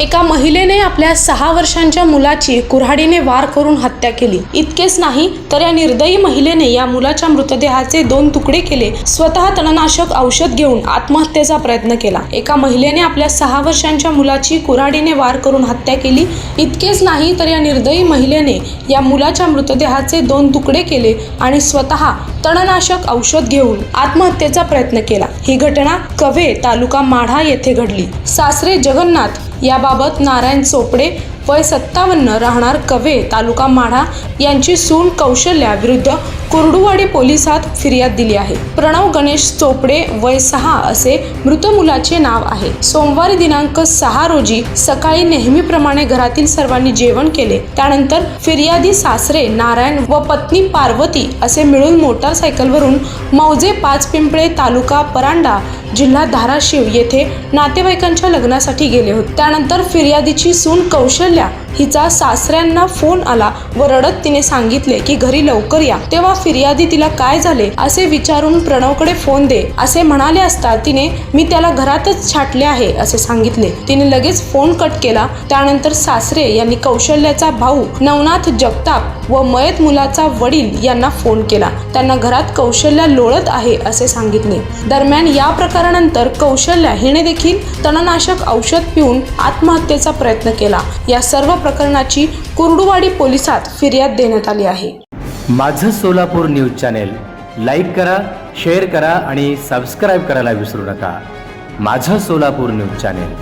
एका महिलेने आपल्या सहा वर्षांच्या मुलाची कुऱ्हाडीने वार करून हत्या केली. इतकेच नाही तर या निर्दयी महिलेने या मुलाच्या मृतदेहाचे दोन तुकडे केले. स्वतः तणनाशक औषध घेऊन आत्महत्येचा प्रयत्न केला. एका महिलेने आपल्या सहा वर्षांच्या मुलाची कुऱ्हाडीने वार करून हत्या केली. इतकेच नाही तर या निर्दयी महिलेने या मुलाच्या मृतदेहाचे दोन तुकडे केले आणि स्वतः तणनाशक औषध घेऊन आत्महत्येचा प्रयत्न केला. ही घटना कवे तालुका माढा येथे घडली. सासरे जगन्नाथ याबाबत नारायण चोपडे वय सत्तावन्न राहणार कवे तालुका माढा यांची सून कौशल्या विरुद्ध कुर्डुवाडी पोलिसात फिर्याद दिली आहे. प्रणव गणेश चोपडे वय सहा असे मृत मुलाचे नाव आहे. सोमवारी दिनांक सहा रोजी सकाळी नेहमीप्रमाणे घरातील सर्वांनी जेवण केले. त्यानंतर फिर्यादी सासरे नारायण व पत्नी पार्वती असे मिळून मोटारसायकलवरून मौजे पाच पिंपळे तालुका परांडा जिल्हा धाराशिव येथे नातेवाईकांच्या लग्नासाठी गेले होते. त्यानंतर फिर्यादीची सून कौशल्य mira, हिचा सासऱ्यांना फोन आला व रडत तिने सांगितले की घरी लवकर या. तेव्हा फिर्यादी तिला काय झाले असे विचारून प्रणवकडे फोन दे. असे म्हणाले असता तिने मी त्याला घरातच छाटले आहे असे सांगितले. तिने लगेच फोन कट केला. त्यानंतर सासरे यांनी कौशल्याचा भाऊ नवनाथ जगताप व मयत मुलाचा वडील यांना फोन केला. त्यांना घरात कौशल्या लोळत आहे असे सांगितले. दरम्यान या प्रकारानंतर कौशल्या हिने देखील तणनाशक औषध पिऊन आत्महत्येचा प्रयत्न केला. या सर्व प्रकरणाची कुर्डुवाडी पोलिसात फिर्याद देण्यात आली आहे. माझं सोलापूर न्यूज चॅनेल लाईक करा शेअर करा आणि सबस्क्राईब करायला विसरू नका. माझं सोलापूर न्यूज चॅनेल.